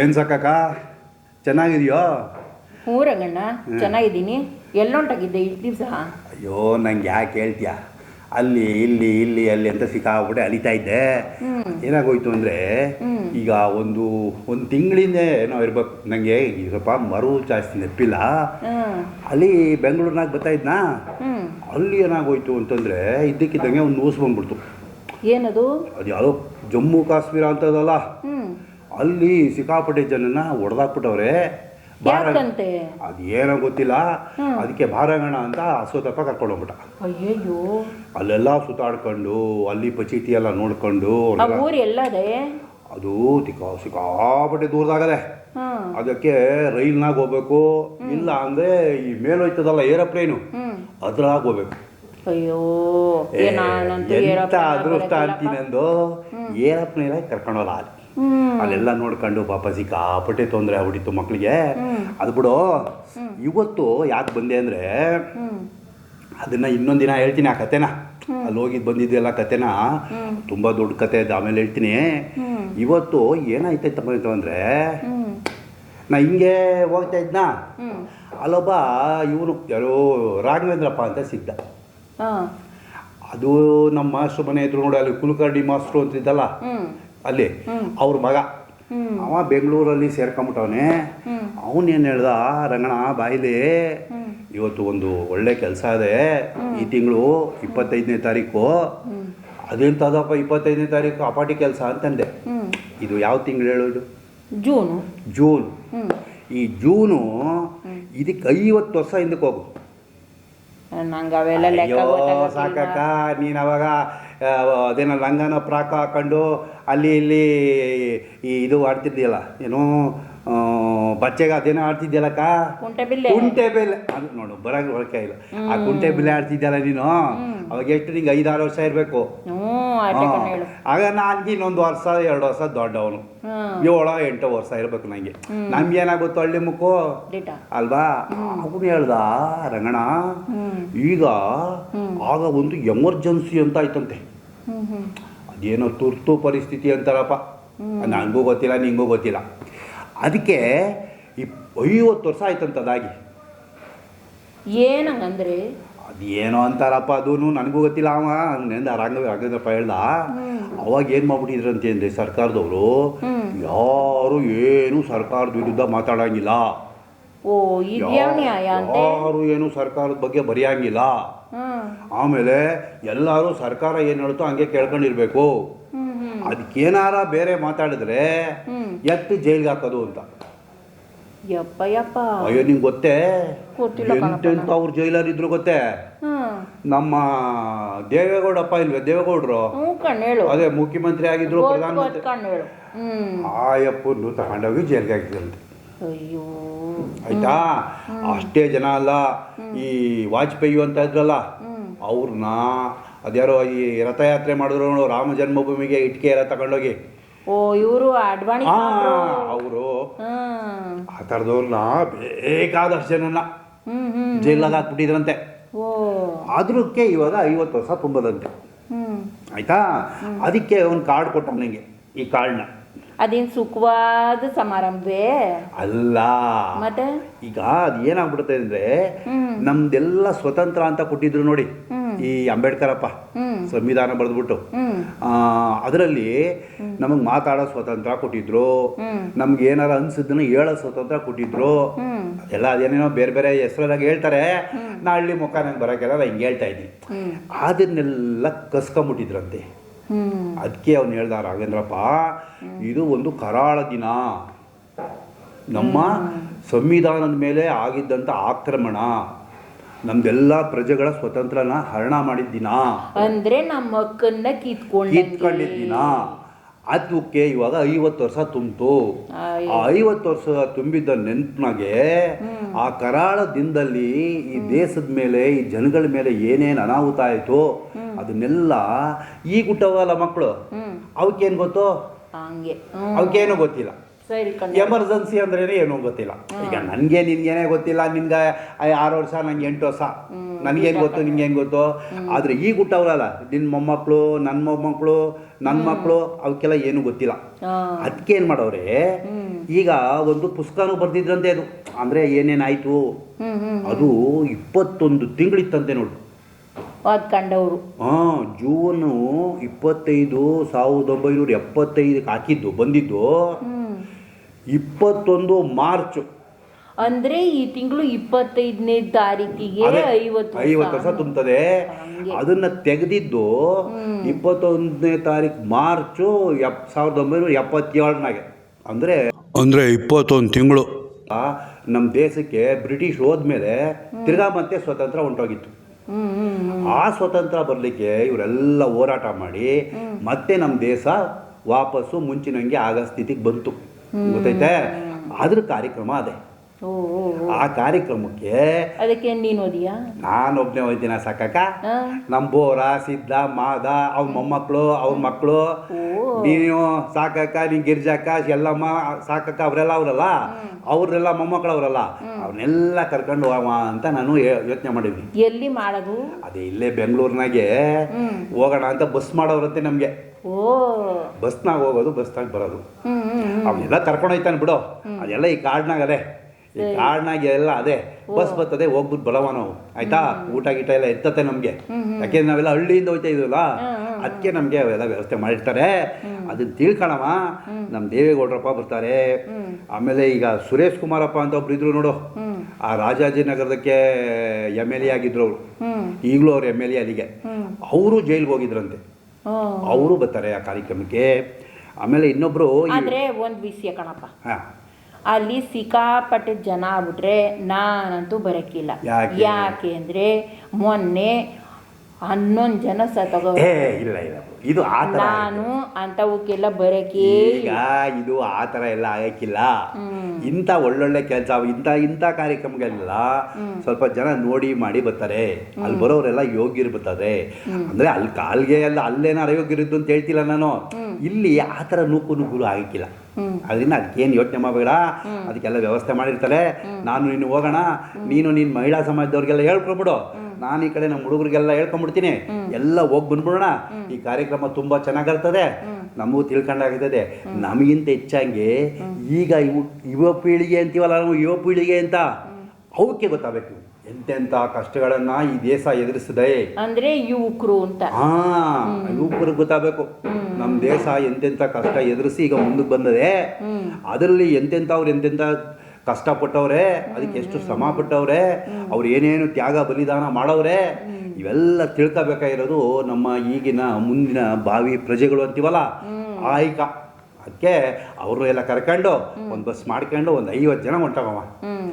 ಏನು ಸಾಕಕ್ಕ? ಚೆನ್ನಾಗಿದೆಯೋ? ಊರಂಗಣ್ಣ ರಂಗಣ್ಣ ಚೆನ್ನಾಗಿದ್ದೀನಿ. ಎಲ್ಲೊಂಟಾಗಿದ್ದೆ ಇಷ್ಟು ದಿವಸ? ಅಯ್ಯೋ ನಂಗೆ ಯಾಕೆ ಹೇಳ್ತೀಯ? ಅಲ್ಲಿ ಇಲ್ಲಿ ಇಲ್ಲಿ ಅಲ್ಲಿ ಅಂತ ಸಿಕ್ಕಾಬಿಟ್ಟೆ ಅಲಿತಾ ಇದ್ದೆ. ಏನಾಗೋಯ್ತು ಅಂದರೆ ಈಗ ಒಂದು ಒಂದು ತಿಂಗಳಿಂದ ಏನೋ ಇರ್ಬೇಕು. ನನಗೆ ಈಗ ಸ್ವಲ್ಪ ಮರು ಜಾಸ್ತಿ ನೆಪ್ಪಿಲ್ಲ. ಅಲ್ಲಿ ಬೆಂಗಳೂರಿನಾಗ ಬರ್ತಾ ಇದ್ನಾ? ಅಲ್ಲಿ ಏನಾಗೋಯ್ತು ಅಂತಂದರೆ ಇದ್ದಕ್ಕಿದ್ದಂಗೆ ಒಂದು ನ್ಯೂಸ್ ಬಂದ್ಬಿಡ್ತು. ಏನದು? ಅದು ಯಾವುದೋ ಜಮ್ಮು ಕಾಶ್ಮೀರ ಅಂತದಲ್ಲ. ಅಲ್ಲಿ ಸಿಕ್ಕಾಪಟ್ಟೆ ಜನನ ಹೊಡೆದಾಕ್ಬಿಟ್ಟವ್ರೆ ಬಾರ ಯಾಕಂತೆ? ಅದು ಏನೋ ಗೊತ್ತಿಲ್ಲ. ಅದಕ್ಕೆ ಭಾರಂಗಣ ಅಂತ ಅಸೋತಪ್ಪ ಕರ್ಕೊಂಡು ಹೋಗ್ಬಿಟ್ಟ. ಅಯ್ಯಯ್ಯೋ. ಅಲ್ಲೆಲ್ಲ ಸುತ್ತಾಡ್ಕೊಂಡು ಅಲ್ಲಿ ಪಚೀತಿ ಎಲ್ಲ ನೋಡ್ಕೊಂಡು ಅದು ತಿಕ್ಕಾ ಸಿಕ್ಕಾಪಟ್ಟೆ ದೂರದಾಗದೆ ಅದಕ್ಕೆ ರೈಲ್ನಾಗ ಹೋಗ್ಬೇಕು. ಇಲ್ಲ ಅಂದ್ರೆ ಈ ಮೇಲೋಯ್ತದಲ್ಲ ಏರೋಪ್ಲೇನು. ಅದ್ರಾಗ ಹೋಗ್ಬೇಕು. ಅಯ್ಯೋ. ಎಂತ ಅದೃಷ್ಟ ಅಂತೀನಿ ಅಂತೀನಂದು ಏರೋಪ್ಲೇನ್ ಕರ್ಕೊಂಡೋಲ್ಲ ಅಲ್ಲಿ. ಅಲ್ಲೆಲ್ಲ ನೋಡ್ಕೊಂಡು ಪಾಪ ಸಿಕ್ಕಾಪಟ್ಟೆ ತೊಂದರೆ ಆಗ್ಬಿಟ್ಟಿತ್ತು ಮಕ್ಕಳಿಗೆ ಅದು ಬಿಡು. ಇವತ್ತು ಯಾಕೆ ಬಂದೆ ಅಂದರೆ ಅದನ್ನ ಇನ್ನೊಂದು ದಿನ ಹೇಳ್ತೀನಿ ಆ ಕತೆನ. ಅಲ್ಲಿ ಹೋಗಿ ಬಂದಿದ್ದೆಲ್ಲ ಕತೆನ? ತುಂಬ ದೊಡ್ಡ ಕತೆ ಅದು ಆಮೇಲೆ ಹೇಳ್ತೀನಿ. ಇವತ್ತು ಏನಾಯ್ತೈತಪ್ಪ ಅಂದರೆ ನಾ ಹಿಂಗೆ ಹೋಗ್ತಾ ಇದ್ನಾ? ಅಲ್ಲೊಬ್ಬ ಇವನು ಯಾರೋ ರಾಘವೇಂದ್ರಪ್ಪ ಅಂತ ಸಿದ್ಧ. ಅದು ನಮ್ಮ ಮಾಸ್ಟ್ರು ಮನೆ ಎದುರು ನೋಡಿ ಅಲ್ಲಿ ಕುಲಕರ್ಣಿ ಮಾಸ್ಟ್ರು ಅಂತಿದ್ದಲ್ಲ ಹ್ಮ್. ಅಲ್ಲಿ ಅವ್ರ ಮಗ. ಅವ ಬೆಂಗಳೂರಲ್ಲಿ ಸೇರ್ಕೊಂಬಿಟ್ಟವನೆ. ಅವನೇನು ಹೇಳ್ದ ರಂಗಣ ಬಾಯಿಲಿ ಇವತ್ತು ಒಂದು ಒಳ್ಳೆ ಕೆಲಸ ಇದೆ. ಈ ತಿಂಗಳು ಇಪ್ಪತ್ತೈದನೇ ತಾರೀಕು. ಅದೆಂತದಪ್ಪ ಇಪ್ಪತ್ತೈದನೇ ತಾರೀಕು? ಅಪಾಟಿ ಕೆಲಸ ಅಂತಂದೆ. ಇದು ಯಾವ ತಿಂಗಳು ಹೇಳೋದು? ಜೂನು. ಜೂನ್. ಈ ಜೂನು ಇದಕ್ಕೆ ಐವತ್ತು ವರ್ಷ ಹಿಂದಕ್ಕೆ ಹೋಗು. ನಂಗೆ ಅವೆಲ್ಲ ಲೆಕ್ಕ. ಸಾಕಕ್ಕ ನೀನು ಅವಾಗ ಅದೇನ ಲಂಗನ ಪ್ರಾಕ ಹಾಕೊಂಡು ಅಲ್ಲಿ ಇಲ್ಲಿ ಈ ಇದು ಆಡ್ತಿದ್ದೀಯಲ್ಲ ಏನು ಬಚ್ಚೆಗೆ ಅದೇನೋ ಆಡ್ತಿದ್ಯಲ್ಲಕ್ಕ? ಕುಂಟೆ ಬಿಲ್ಲೆ. ಕುಂಟೆ ಬೆಲೆ ಅದು ನೋಡು ಬರಕ್ಕೆ ಇಲ್ಲ. ಆ ಕುಂಟೆ ಬೆಲೆ ಆಡ್ತಿದ್ಯಲ್ಲ ನೀನು? ಅವಾಗ ಎಷ್ಟು ನಿಂಗೆ ಐದಾರು ವರ್ಷ ಇರಬೇಕು. ಹೇಳು. ಆಗ ನಾನು ಇನ್ನೊಂದು ವರ್ಷ ಎರಡು ವರ್ಷ ದೊಡ್ಡವನು. ಏಳು ಎಂಟು ವರ್ಷ ಇರ್ಬೇಕು ನಂಗೆ. ನಮ್ಗೆ ಏನಾಗುತ್ತೆ ಹಳ್ಳಿ ಮುಖೋ? ಅಲ್ವಾ? ಅವನು ಹೇಳ್ದ ರಂಗಣ ಈಗ ಆಗ ಒಂದು ಎಮರ್ಜೆನ್ಸಿ ಅಂತ ಆಯ್ತಂತೆ. ಅದೇನೋ ತುರ್ತು ಪರಿಸ್ಥಿತಿ ಅಂತಾರಪ್ಪ. ನನಗೂ ಗೊತ್ತಿಲ್ಲ ನಿಂಗೂ ಗೊತ್ತಿಲ್ಲ. ಅದಕ್ಕೆ ಈ ಐವತ್ತು ವರ್ಷ ಆಯ್ತಂತದಾಗಿ ಏನಂಗಂದ್ರೆ ಅದೇನೋ ಅಂತಾರಪ್ಪ ಅದೂ ನನಗೂ ಗೊತ್ತಿಲ್ಲ ಅವ. ಹಂಗೆಂದ ರಂಗ ರಂಗದಪ್ಪ ಹೇಳ್ದ. ಅವಾಗ ಏನು ಮಾಡ್ಬಿಟ್ಟಿದ್ರಂತೆ ಅಂದರೆ ಸರ್ಕಾರದವರು ಯಾರು ಏನು ಸರ್ಕಾರದ ವಿರುದ್ಧ ಮಾತಾಡಂಗಿಲ್ಲ. ಯಾರು ಏನು ಸರ್ಕಾರದ ಬಗ್ಗೆ ಬರೆಯಂಗಿಲ್ಲ. ಆಮೇಲೆ ಎಲ್ಲರೂ ಸರ್ಕಾರ ಏನು ಹೇಳುತ್ತೋ ಹಂಗೆ ಕೇಳ್ಕೊಂಡಿರ್ಬೇಕು. ಅದಕ್ಕೇನಾರ ಬೇರೆ ಮಾತಾಡಿದ್ರೆ ಎತ್ತು ಜೈಲ್ಗೆ ಹಾಕೋದು ಅಂತ. ಯಪ್ಪ ಯಪ್ಪ. ಅಯ್ಯೋ ನಿಂಗೆ ಗೊತ್ತೇ? ಗೊತ್ತಿಲ್ಲ ಕಣಪ್ಪ ಎಂತೆಂತ ಅವ್ರು ಜೈಲಲ್ಲಿ ಇದ್ರು ಗೊತ್ತೇ? ಹ್ಮ್ ನಮ್ಮ ದೇವೇಗೌಡಪ್ಪ ಇಲ್ವೇ? ದೇವೇಗೌಡರು? ಹ್ಞೂ ಕಣ್ ಹೇಳು. ಅದೇ ಮುಖ್ಯಮಂತ್ರಿ ಆಗಿದ್ರು ಪ್ರಧಾನಮಂತ್ರಿ ಗೊತ್ತು ಕಣ್ ಹೇಳು. ಹ್ಮ್. ಆಯಪ್ಪನ್ನು ತಗೊಂಡೋಗಿ ಜೈಲ್ಗೆ ಹಾಕಿದ್ರಂತೆ ಅಯ್ಯೋ. ಆಯ್ತಾ? ಅಷ್ಟೇ ಜನ ಅಲ್ಲ. ಈ ವಾಜಪೇಯಿ ಅಂತ ಇದ್ರಲ್ಲ ಅವ್ರನ್ನ ಅದ್ಯಾರೋ ಈ ರಥಯಾತ್ರೆ ಮಾಡಿದ್ರು ನೋಡು ರಾಮ ಜನ್ಮಭೂಮಿಗೆ ಇಟ್ಕೆ ಎಲ್ಲ ತಗೊಂಡೋಗಿ. ಓ ಇವರು ಅಡ್ವಾಣಿ ಅವರು ಆ ಥರದವ್ರನ್ನ ಬೇಕಾದಷ್ಟು ಜನನ ಜೈಲಾಗ ಹಾಕ್ಬಿಟ್ಟಿದ್ರಂತೆ. ಓ. ಅದ್ರಕ್ಕೆ ಇವಾಗ ಐವತ್ತು ವರ್ಷ ತುಂಬದಂತೆ. ಆಯ್ತಾ? ಅದಕ್ಕೆ ಒಂದು ಕಾರ್ಡ್ ಕೊಟ್ಟ ನಂಗೆ ಈ ಕಾರ್ಡ್ನ. ಅದೇನ್ ಸುಖವಾದ ಸಮಾರಂಭವೇ? ಅಲ್ಲ. ಮತ್ತೆ? ಈಗ ಅದು ಏನಾಗ್ಬಿಡುತ್ತೆ ಅಂದ್ರೆ ನಮ್ದೆಲ್ಲ ಸ್ವತಂತ್ರ ಅಂತ ಕೊಟ್ಟಿದ್ರು ನೋಡಿ. ಈ ಅಂಬೇಡ್ಕರಪ್ಪ ಸಂವಿಧಾನ ಬರೆದ್ಬಿಟ್ಟು. ಅದರಲ್ಲಿ ನಮಗೆ ಮಾತಾಡೋ ಸ್ವಾತಂತ್ರ್ಯ ಕೊಟ್ಟಿದ್ರು. ನಮ್ಗೆ ಏನಾರ ಅನ್ಸಿದ್ದನ್ನ ಹೇಳೋ ಸ್ವಾತಂತ್ರ್ಯ ಕೊಟ್ಟಿದ್ರು. ಎಲ್ಲ ಅದೇನೇನೋ ಬೇರೆ ಬೇರೆ ಹೆಸರಾಗ ಹೇಳ್ತಾರೆ. ನಾ ಹಳ್ಳಿ ಮುಖ ನಂಗೆ ಬರೋಕ್ಕೆಲ್ಲ ನಾ ಹಿಂಗೆ ಹೇಳ್ತಾ ಇದ್ದೀನಿ. ಅದನ್ನೆಲ್ಲ ಕಸ್ಕೊಂಬಿಟ್ಟಿದ್ರಂತೆ. ಅದಕ್ಕೆ ಅವ್ನು ಹೇಳ್ದ ರಾಘವೇಂದ್ರಪ್ಪ ಇದು ಒಂದು ಕರಾಳ ದಿನ. ನಮ್ಮ ಸಂವಿಧಾನದ ಮೇಲೆ ಆಗಿದ್ದಂಥ ಆಕ್ರಮಣ. ನಮ್ದೆಲ್ಲ ಪ್ರಜೆಗಳ ಸ್ವತಂತ್ರನ ಹರಣ ಮಾಡಿದ್ದೀನ? ದಿನ ಅಂದ್ರೆ ನಮ್ಮ ಮಕ್ಕನ್ನ ಕಿತ್ಕೊಂಡು ಕಿತ್ಕೊಂಡಿದ್ದೀನ? ದಿನ ಅದಕ್ಕೆ ಇವಾಗ ಐವತ್ತು ವರ್ಷ ತುಂಬಿತು. ಆ ಐವತ್ತು ವರ್ಷ ತುಂಬಿದ್ದ ನೆನ್ಪಿನಾಗೆ ಆ ಕರಾಳ ದಿನದಲ್ಲಿ ಈ ದೇಶದ ಮೇಲೆ ಈ ಜನಗಳ ಮೇಲೆ ಏನೇನು ಅನಾಹುತ ಆಯಿತು ಅದನ್ನೆಲ್ಲ ಈಗ ಹುಟ್ಟವಲ್ಲ ಮಕ್ಕಳು ಅವಕ್ಕೇನು ಗೊತ್ತು? ಅವಕ್ಕೇನು ಗೊತ್ತಿಲ್ಲ. ಸರಿ ಎಮರ್ಜೆನ್ಸಿ ಅಂದ್ರೆ ಏನು ಗೊತ್ತಿಲ್ಲ. ಈಗ ನನಗೆ ನಿನ್ಗೇನೆ ಗೊತ್ತಿಲ್ಲ. ನಿನ್ಗೆ ಆರು ವರ್ಷ ನಂಗೆ ಎಂಟು ವರ್ಷ. ನನಗೇನು ಗೊತ್ತು ನಿಂಗೆ ಹೆಂಗೆ ಗೊತ್ತು ಆದ್ರೆ ಈಗ ಹುಟ್ಟವ್ರಲ್ಲ ನಿನ್ನ ಮೊಮ್ಮಕ್ಕಳು ನನ್ನ ಮೊಮ್ಮಕ್ಕಳು ನನ್ನ ಮಕ್ಕಳು ಅವಕ್ಕೆಲ್ಲ ಏನು ಗೊತ್ತಿಲ್ಲ. ಅದಕ್ಕೆ ಏನು ಮಾಡವ್ರೆ ಈಗ ಒಂದು ಪುಸ್ತಕನೂ ಬರ್ದಿದ್ರಂತೆ ಅದು. ಅಂದರೆ ಏನೇನಾಯಿತು? ಅದು ಇಪ್ಪತ್ತೊಂದು ತಿಂಗಳಿತ್ತಂತೆ ನೋಡು. ಕಂಡವರು. ಹಾಂ ಜೂನು ಇಪ್ಪತ್ತೈದು ಸಾವಿರದ ಒಂಬೈನೂರ ಎಪ್ಪತ್ತೈದಕ್ಕೆ ಹಾಕಿದ್ದು ಬಂದಿದ್ದು. ಇಪ್ಪತ್ತೊಂದು ಮಾರ್ಚ್. ಅಂದ್ರೆ ಈ ತಿಂಗಳು ಇಪ್ಪತ್ತೈದನೇ ತಾರೀಕಿಗೆ ಐವತ್ತು ಐವತ್ತು ವರ್ಷ ತುಂಬುತ್ತದೆ ಅದನ್ನ ತೆಗೆದಿದ್ದು ಇಪ್ಪತ್ತೊಂದನೇ ತಾರೀಕು ಮಾರ್ಚು ಎಪ್ ಸಾವಿರದ ಒಂಬೈನೂರ ಎಪ್ಪತ್ತೇಳನಾಗೆ ಅಂದ್ರೆ ಅಂದ್ರೆ ಇಪ್ಪತ್ತೊಂದು ತಿಂಗಳು. ನಮ್ಮ ದೇಶಕ್ಕೆ ಬ್ರಿಟಿಷ್ ಹೋದ್ಮೇಲೆ ತಿರ್ಗಾ ಮತ್ತೆ ಸ್ವತಂತ್ರ ಹ್ಮ್ ಆ ಸ್ವತಂತ್ರ ಬರಲಿಕ್ಕೆ ಇವರೆಲ್ಲ ಹೋರಾಟ ಮಾಡಿ ಮತ್ತೆ ನಮ್ಮ ದೇಶ ವಾಪಸ್ಸು ಮುಂಚಿನಂಗೆ ಆಗ ಸ್ಥಿತಿಗೆ ಬಂತು. ಗೊತ್ತೈತೆ ಅದ್ರ ಕಾರ್ಯಕ್ರಮ ಅದೇ. ಆ ಕಾರ್ಯಕ್ರಮಕ್ಕೆ ಅದಕ್ಕೆ ನೀನು ಓದಿಯಾ? ನಾನೊಬ್ನೇ ಹೋಯ್ತೀನ ಸಾಕಕ್ಕ ನಮ್ ನಮ್ಮ ಬೋರ ಸಿದ್ಧ ಮಾದ ಅವ್ರ ಮೊಮ್ಮಕ್ಕಳು ಅವ್ರ ಮಕ್ಕಳು ನೀನು ಸಾಕಕ್ಕ ನೀನ್ ಗಿರ್ಜಕ್ಕ ಎಲ್ಲಮ್ಮ ಸಾಕಕ್ಕ ಅವರೆಲ್ಲ ಅವರಲ್ಲ? ಅವ್ರೆಲ್ಲ ಮೊಮ್ಮಕ್ಕಳು ಅವರಲ್ಲ? ಅವ್ರನ್ನೆಲ್ಲ ಕರ್ಕೊಂಡು ಹೋಗ ಅಂತ ನಾನು ಯೋಚನೆ ಮಾಡಿದ್ವಿ. ಎಲ್ಲಿ ಮಾಡೋದು? ಅದೇ ಇಲ್ಲೇ ಬೆಂಗಳೂರಿನಾಗೆ ಹೋಗೋಣ ಅಂತ ಬಸ್ ಮಾಡೋರಂತೆ ನಮಗೆ. ಬಸ್ನಾಗ ಹೋಗೋದು ಬಸ್ನಾಗ ಬರೋದು. ಅವನ್ನೆಲ್ಲ ಕರ್ಕೊಂಡು ಹೋಯ್ತಾನೆ ಬಿಡು. ಅದೆಲ್ಲ ಈ ಕಾಡ್ನಾಗ ಅದೇ. ಈ ಕಾರ್ಡ್ನಾಗ ಎಲ್ಲ ಅದೇ. ಬಸ್ ಬರ್ತದೆ ಹೋಗ್ಬಿಟ್ಟು ಬರವ ನಾವು. ಆಯ್ತಾ? ಊಟ ಗೀಟ ಎಲ್ಲ ಎತ್ತತೆ ನಮಗೆ. ಯಾಕೆಂದ್ರೆ ನಾವೆಲ್ಲ ಹಳ್ಳಿಯಿಂದ ಹೋಯ್ತಾ ಇದೀವಲ್ಲ? ಅದಕ್ಕೆ ನಮಗೆ ಅವೆಲ್ಲ ವ್ಯವಸ್ಥೆ ಮಾಡಿರ್ತಾರೆ. ಅದನ್ನ ತಿಳ್ಕೊಳವ ನಮ್ಮ ದೇವೇಗೌಡರಪ್ಪ ಬರ್ತಾರೆ. ಆಮೇಲೆ ಈಗ ಸುರೇಶ್ ಕುಮಾರಪ್ಪ ಅಂತ ಒಬ್ರು ಇದ್ರು ನೋಡು. ಆ ರಾಜಾಜಿನಗರದಕ್ಕೆ ಎಂ ಎಲ್ ಎ ಆಗಿದ್ರು ಅವರು. ಈಗಲೂ ಅವ್ರು ಎಂ ಎಲ್ ಎ ಅಲ್ಲಿಗೆ. ಅವರು ಜೈಲ್ಗೆ ಹೋಗಿದ್ರಂತೆ. ಅವರು ಬರ್ತಾರೆ ಆ ಕಾರ್ಯಕ್ರಮಕ್ಕೆ. ಆಮೇಲೆ ಇನ್ನೊಬ್ರು ಆದ್ರೆ ಒಂದ್ ವಿಷಯ ಕಣಪ್ಪ. ಹಾ, ಅಲ್ಲಿ ಸಿಕ್ಕಾಪಟ್ಟೆ ಜನ ಆಗ್ಬಿಟ್ರೆ ನಾನಂತೂ ಬರಕ್ಕಿಲ್ಲ? ಯಾಕೆ ಅಂದ್ರೆ ಮೊನ್ನೆ ಹನ್ನೊಂದು ಜನ ಸತ್ತೋಗ ಏ ಇಲ್ಲ ಇಲ್ಲ. ಇದು ಆ ಥರ ನಾನು ಬರಕ್ಕೆ ಈಗ ಇದು ಆ ಥರ ಎಲ್ಲ ಆಗಕ್ಕಿಲ್ಲ. ಇಂಥ ಒಳ್ಳೊಳ್ಳೆ ಕೆಲಸ ಇಂಥ ಇಂಥ ಕಾರ್ಯಕ್ರಮಗಳೆಲ್ಲ ಸ್ವಲ್ಪ ಜನ ನೋಡಿ ಮಾಡಿ ಬರ್ತಾರೆ. ಅಲ್ಲಿ ಬರೋರೆಲ್ಲ ಯೋಗ್ಯರು ಬರ್ತಾರೆ ಅಂದ್ರೆ ಅಲ್ಲಿ ಕಾಲ್ಗೆ ಎಲ್ಲ ಅಲ್ಲೇನಾರು ಅಯೋಗ್ಯರಿದ್ದು ಅಂತ ಹೇಳ್ತಿಲ್ಲ ನಾನು. ಇಲ್ಲಿ ಆ ತರ ನೂಕು ನುಗ್ಗುಲು ಆಗಕ್ಕಿಲ್ಲ ಅದರಿಂದ ಅದಕ್ಕೇನು ಯೋಚನೆ ಮಾಡಬೇಡ. ಅದಕ್ಕೆಲ್ಲ ವ್ಯವಸ್ಥೆ ಮಾಡಿರ್ತಾರೆ. ನಾನು ನೀನು ಹೋಗೋಣ. ನೀನು ನಿನ್ನ ಮಹಿಳಾ ಸಮಾಜದವ್ರಿಗೆಲ್ಲ ಹೇಳ್ಕೊಂಬಿಡು. ನಾನು ಈ ಕಡೆ ನಮ್ಮ ಹುಡುಗರಿಗೆಲ್ಲ ಹೇಳ್ಕೊಂಡ್ಬಿಡ್ತೀನಿ ಎಲ್ಲ ಹೋಗಿ ಬಂದ್ಬಿಡೋಣ. ಈ ಕಾರ್ಯಕ್ರಮ ತುಂಬಾ ಚೆನ್ನಾಗಿರ್ತದೆ. ನಮಗೂ ತಿಳ್ಕೊಂಡಾಗ್ತದೆ. ನಮಗಿಂತ ಹೆಚ್ಚಾಗಿ ಈಗ ಇವು ಯುವ ಪೀಳಿಗೆ ಅಂತೀವಲ್ಲ ನಾವು ಯುವ ಪೀಳಿಗೆ ಅಂತ ಅವಕ್ಕೆ ಗೊತ್ತಾಗಬೇಕು. ಎಂತೆಂತ ಕಷ್ಟಗಳನ್ನ ಈ ದೇಶ ಎದುರಿಸಿದೆ. ಅಂದ್ರೆ ಯುವಕರು ಅಂತ. ಹಾ ಯುವಕರು ಗೊತ್ತಾಗಬೇಕು. ನಮ್ಮ ದೇಶ ಎಂತೆಂತ ಕಷ್ಟ ಎದುರಿಸಿ ಈಗ ಮುಂದಕ್ಕೆ ಬಂದದೆ. ಅದರಲ್ಲಿ ಎಂತೆಂಥವ್ರು ಎಂತೆಂಥ ಕಷ್ಟಪಟ್ಟವ್ರೆ ಅದಕ್ಕೆ ಎಷ್ಟು ಶ್ರಮ ಪಟ್ಟವ್ರೆ ಅವ್ರು ಏನೇನು ತ್ಯಾಗ ಬಲಿದಾನ ಮಾಡವ್ರೆ ಇವೆಲ್ಲ ತಿಳ್ಕೊಬೇಕಾಗಿರೋದು ನಮ್ಮ ಈಗಿನ ಮುಂದಿನ ಬಾವಿ ಪ್ರಜೆಗಳು ಅಂತೀವಲ್ಲ ಆಯ್ಕ. ಅದಕ್ಕೆ ಅವರು ಎಲ್ಲ ಕರ್ಕೊಂಡು ಒಂದು ಬಸ್ ಮಾಡ್ಕೊಂಡು ಒಂದು ಐವತ್ತು ಜನ ಹೊಂಟವ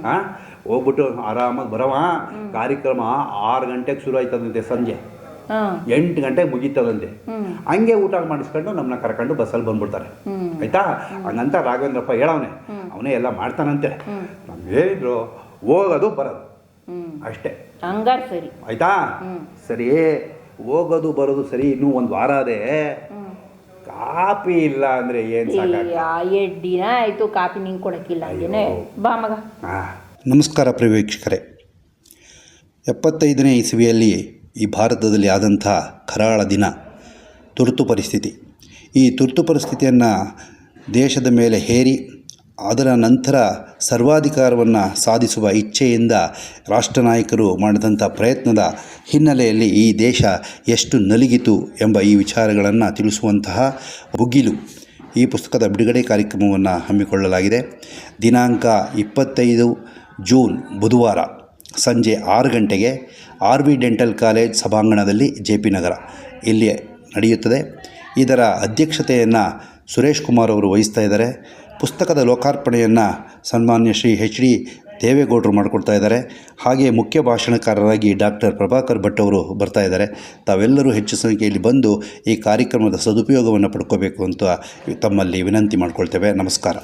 ಹಾಂ? ಹೋಗ್ಬಿಟ್ಟು ಆರಾಮಾಗಿ ಬರವ ಕಾರ್ಯಕ್ರಮ ಆರು ಗಂಟೆಗೆ ಶುರು ಆಯ್ತದಂತೆ ಸಂಜೆ. ಎಂಟು ಗಂಟೆಗೆ ಮುಗೀತದಂತೆ ಹಂಗೆ ಊಟ ಮಾಡಿಸ್ಕೊಂಡು ನಮ್ಮನ್ನ ಕರ್ಕೊಂಡು ಬಸ್ಸಲ್ಲಿ ಬಂದ್ಬಿಡ್ತಾರೆ. ಆಯ್ತಾ? ಹಂಗಂತ ರಾಘವೇಂದ್ರಪ್ಪ ಹೇಳವನೆ. ಅವನೇ ಎಲ್ಲ ಮಾಡ್ತಾನಂತೆ. ಹೇಳಿದ್ರು ಹೋಗೋದು ಬರೋದು. ಅಷ್ಟೇ. ಹಂಗಾರ್ ಸರಿ. ಆಯ್ತಾ? ಸರಿ ಹೋಗೋದು ಬರೋದು ಸರಿ ಇನ್ನೂ ಒಂದು ವಾರ ಅದೇ ಕಾಪಿ ಇಲ್ಲ ಅಂದ್ರೆ ಏನು ಎರಡು ದಿನ ಆಯ್ತು ಕಾಪಿ ನಿಂಗೆ ಕೊಡಕ್ಕಿಲ್ಲ. ಬಾ ಮಗ. ನಮಸ್ಕಾರ ಪ್ರಿಯ ವೀಕ್ಷಕರೇ. ಎಪ್ಪತ್ತೈದನೇ ಇಸವಿಯಲ್ಲಿ ಈ ಭಾರತದಲ್ಲಿ ಆದಂಥ ಕರಾಳ ದಿನ, ತುರ್ತು ಪರಿಸ್ಥಿತಿ. ಈ ತುರ್ತು ಪರಿಸ್ಥಿತಿಯನ್ನು ದೇಶದ ಮೇಲೆ ಹೇರಿ, ಅದರ ನಂತರ ಸರ್ವಾಧಿಕಾರವನ್ನು ಸಾಧಿಸುವ ಇಚ್ಛೆಯಿಂದ ರಾಷ್ಟ್ರ ನಾಯಕರು ಮಾಡಿದಂಥ ಪ್ರಯತ್ನದ ಹಿನ್ನೆಲೆಯಲ್ಲಿ ಈ ದೇಶ ಎಷ್ಟು ನಲಿಗಿತು ಎಂಬ ಈ ವಿಚಾರಗಳನ್ನು ತಿಳಿಸುವಂತಹ ಬುಗಿಲು ಈ ಪುಸ್ತಕದ ಬಿಡುಗಡೆ ಕಾರ್ಯಕ್ರಮವನ್ನು ಹಮ್ಮಿಕೊಳ್ಳಲಾಗಿದೆ. ದಿನಾಂಕ ಇಪ್ಪತ್ತೈದು ಜೂನ್, ಬುಧವಾರ. ಸಂಜೆ ಆರು ಗಂಟೆಗೆ ಆರ್ ವಿ ಡೆಂಟಲ್ ಕಾಲೇಜ್ ಸಭಾಂಗಣದಲ್ಲಿ ಜೆ ಪಿ ನಗರ. ಇಲ್ಲಿ ನಡೆಯುತ್ತದೆ. ಇದರ ಅಧ್ಯಕ್ಷತೆಯನ್ನು ಸುರೇಶ್ ಕುಮಾರ್ ಅವರು ವಹಿಸ್ತಾ ಇದ್ದಾರೆ. ಪುಸ್ತಕದ ಲೋಕಾರ್ಪಣೆಯನ್ನು ಸನ್ಮಾನ್ಯ ಶ್ರೀ ಹೆಚ್ ಡಿ ದೇವೇಗೌಡರು ಮಾಡಿಕೊಡ್ತಾ ಇದ್ದಾರೆ. ಹಾಗೆ ಮುಖ್ಯ ಭಾಷಣಕಾರರಾಗಿ ಡಾಕ್ಟರ್ ಪ್ರಭಾಕರ್ ಭಟ್ ಅವರು ಬರ್ತಾ ಇದ್ದಾರೆ. ತಾವೆಲ್ಲರೂ ಹೆಚ್ಚು ಸಂಖ್ಯೆಯಲ್ಲಿ ಬಂದು ಈ ಕಾರ್ಯಕ್ರಮದ ಸದುಪಯೋಗವನ್ನು ಪಡ್ಕೋಬೇಕು ಅಂತ ತಮ್ಮಲ್ಲಿ ವಿನಂತಿ ಮಾಡಿಕೊಳ್ತೇವೆ. ನಮಸ್ಕಾರ.